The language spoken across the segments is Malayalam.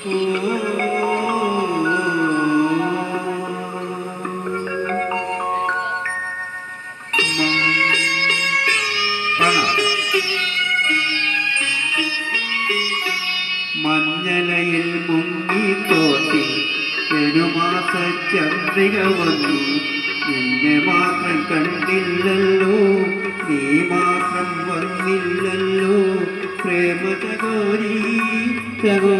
മഞ്ഞലയിൽ മുങ്ങി തോട്ടി പെരുമാസ ചന്ദ്രിക വന്നു നിന്നെ മാത്രം കണ്ടില്ലല്ലോ. നീ മാത്രം വന്നില്ലല്ലോ. പ്രേമ തകോരി തകോ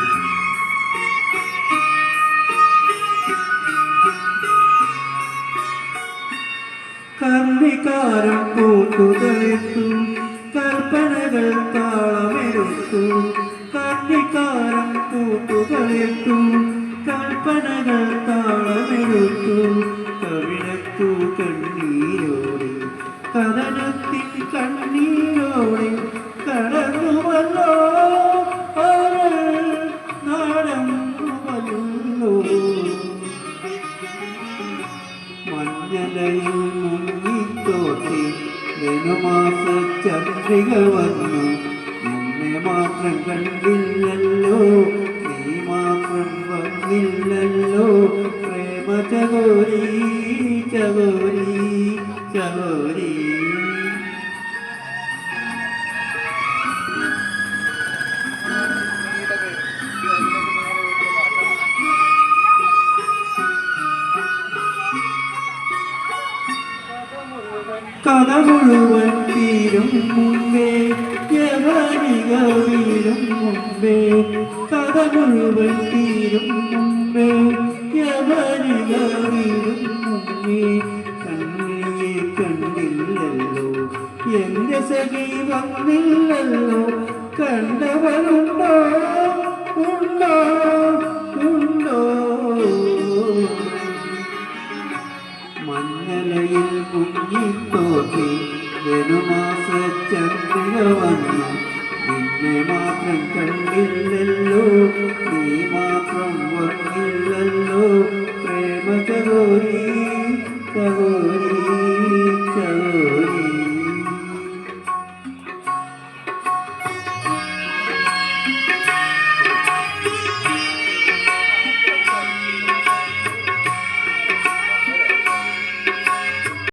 കർണികാരം കൂട്ടുകെട്ടു കൽപ്പനകൾ താളമെടുത്തു. കർണികാരം കൂട്ടുകെട്ടു കൽപ്പനകൾ താളമെടുത്തു. കവിഴത്തു കണ്ണീരോടെ കഥനത്തിൽ കണ്ണീരോടെ കടന്നുവല്ലോ നടന്നുവല്ലോ മഞ്ഞലയിൽ മുങ്ങിത്തോട്ടി ധനുമാസ ചന്ദ്രിക വന്നു. നിന്നെ മാത്രം കണ്ടില്ലല്ലോ നീ മാത്രം വന്നില്ലല്ലോ. പ്രേമ ചകോരി ചകോരി ചകോരി. കഥ മുഴുവൻ തീരും മുമ്പേ യവനിക വീരും മുമ്പേ കഥ മുഴുവൻ തീരും മുമ്പേ യവനിക വീരും മുമ്പേ കണ്ണിയെ കണ്ടില്ലല്ലോ എന്റെ സഖി വന്നില്ലല്ലോ കണ്ടവരുണ്ടോ ഉണ്ടോ തോക്കി ധനുമാസച്ചന്ദ്രവന്ന നിന്നെ മാത്രം കണ്ടില്ലല്ലോ. നീ മാത്രം വന്നില്ലല്ലോ. പ്രേമ ചകോരി ചകോരി